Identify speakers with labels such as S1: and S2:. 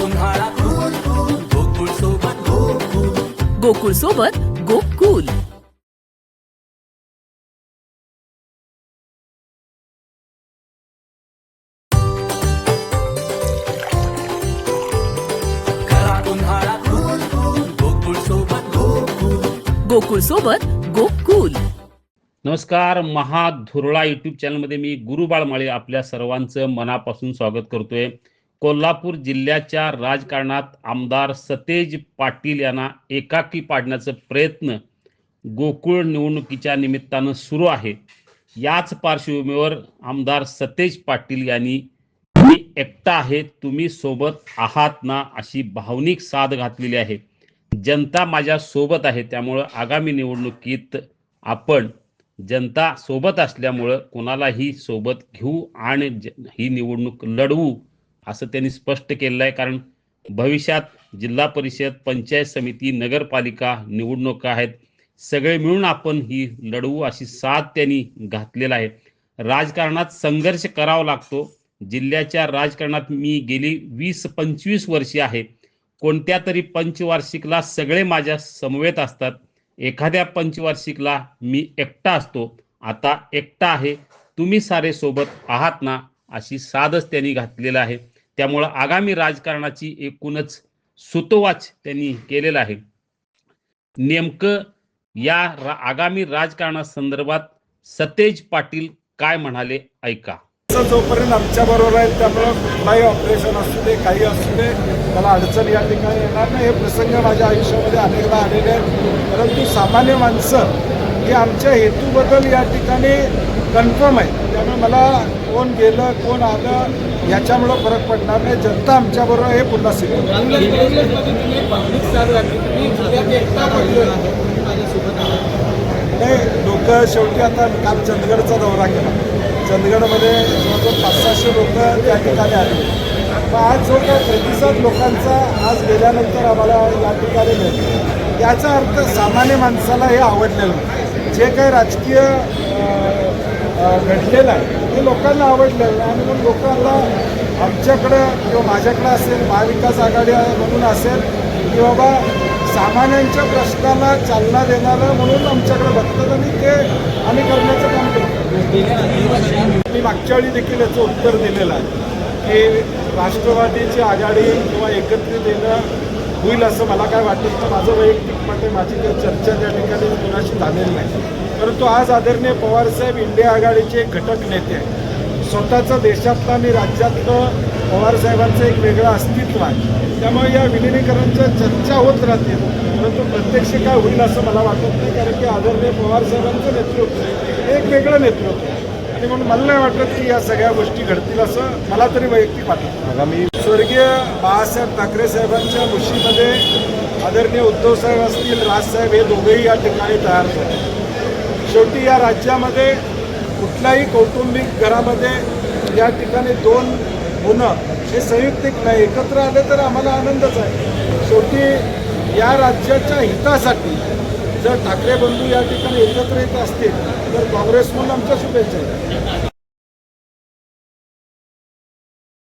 S1: गोकुळ सोबत गोकुल
S2: गोकुळ सोबत गोकुल. गोकुळ सोबत गोकुल
S1: गोकुळ सोबत गोकुल.
S3: नमस्कार महाधुरळा युट्यूब चॅनलमध्ये मी गुरुबाळ माळी आपल्या सर्वांचं मनापासून स्वागत करतोय. कोल्हापूर जिल्ह्याच्या राजकारणात आमदार सतेज पाटील यांना एकाकी पाडण्याचा प्रयत्न गोकुळ निवडणुकीच्या निमित्तानं सुरू आहे. याच पार्श्वभूमीवर आमदार सतेज पाटील यांनी मी एकटा आहे तुम्ही सोबत आहात ना अशी भावनिक साथ घातलेली आहे. जनता माझ्या सोबत आहे त्यामुळं आगामी निवडणुकीत आपण जनता सोबत असल्यामुळं कोणालाही सोबत घेऊ आणि ही निवडणूक लढवू. असं त्यांनी स्पष्ट केलेलं आहे. कारण भविष्यात जिल्हा परिषद पंचायत समिती नगरपालिका निवडणुका आहेत. सगळे मिळून आपण ही लढवू अशी साथ त्यांनी घातलेला आहे. राजकारणात संघर्ष करावा लागतो. जिल्ह्याच्या राजकारणात मी गेली वीस पंचवीस वर्षे आहे. कोणत्या तरी पंचवार्षिकला सगळे माझ्या समवेत असतात. एखाद्या पंचवार्षिकला मी एकटा असतो. आता एकटा आहे. तुम्ही सारे सोबत आहात ना अशी साधच त्यांनी घातलेलं आहे. त्यामुळं आगामी राजकारणाची एकूणच सुतोवाच त्यांनी केलेला आहे. नेमकं या रा आगामी राजकारणासंदर्भात सतेज पाटील काय म्हणाले ऐका.
S4: असं जोपर्यंत आमच्या बरोबर आहे त्यामुळं कुठलाही ऑपरेशन असू दे काही असू दे मला अडचण या ठिकाणी येणार नाही. हे प्रसंग माझ्या आयुष्यामध्ये अनेकदा आलेले आहेत. परंतु सामान्य माणसं हे आमच्या हेतूबद्दल या ठिकाणी कन्फर्म आहे त्यामुळे मला कोण गेलं कोण आलं याच्यामुळं फरक पडणार नाही. जनता आमच्याबरोबर हे पुन्हा सिद्ध नाही लोक शेवटी आता काल चंदगडचा दौरा केला. चंदगडमध्ये जवळजवळ पाच सहाशे लोक त्या ठिकाणी आले. मग आज जो काय प्रतिसाद लोकांचा आज गेल्यानंतर आम्हाला या ठिकाणी मिळतो याचा अर्थ सामान्य माणसाला हे आवडलेलं जे काही राजकीय घडलेलं आहे. ते लोकांना आवडलेलं आहे आणि मग लोकांना आमच्याकडं किंवा माझ्याकडं असेल महाविकास आघाडी म्हणून असेल की बाबा सामान्यांच्या प्रश्नाला चालना देणारं म्हणून आमच्याकडे बघतात आणि ते आम्ही करण्याचं काम करतो. मी मागच्या वेळी देखील याचं उत्तर दिलेलं आहे की राष्ट्रवादीची आघाडी किंवा एकत्रित येणं होईल असं मला काय वाटत तर माझं वैयक्तिक मत आहे माझी काही चर्चा त्या ठिकाणी कुणाशी झालेली नाही. परंतु आज आदरणीय पवारसाहेब इंडिया आघाडीचे एक घटक नेते आहेत. स्वतःचं देशातलं आणि राज्यातलं पवारसाहेबांचं एक वेगळं अस्तित्व आहे. त्यामुळे या विलिनीकरणच्या चर्चा होत राहतील. परंतु प्रत्यक्ष काय होईल असं मला वाटत नाही कारण की आदरणीय पवारसाहेबांचं नेतृत्व एक वेगळं नेतृत्व आणि म्हणून मला नाही वाटत की या सगळ्या गोष्टी घडतील असं मला तरी वैयक्तिक वाटत आगामी स्वर्गीय बाळासाहेब ठाकरे साहेबांच्या मुशीमध्ये आदरणीय उद्धव साहेब असतील राजसाहेब हे दोघेही या ठिकाणी तयार झाले. शेवटी या राज्यामध्ये कुठल्याही कौटुंबिक घरामध्ये या ठिकाणी दोन होणं हे संयुक्तिक नाही एकत्र आले तर आम्हाला आनंदच आहे. शेवटी या राज्याच्या हितासाठी जर ठाकरे बंधू या ठिकाणी एकत्र येत असतील तर काँग्रेस म्हणून आमच्या शुभेच्छा आहेत.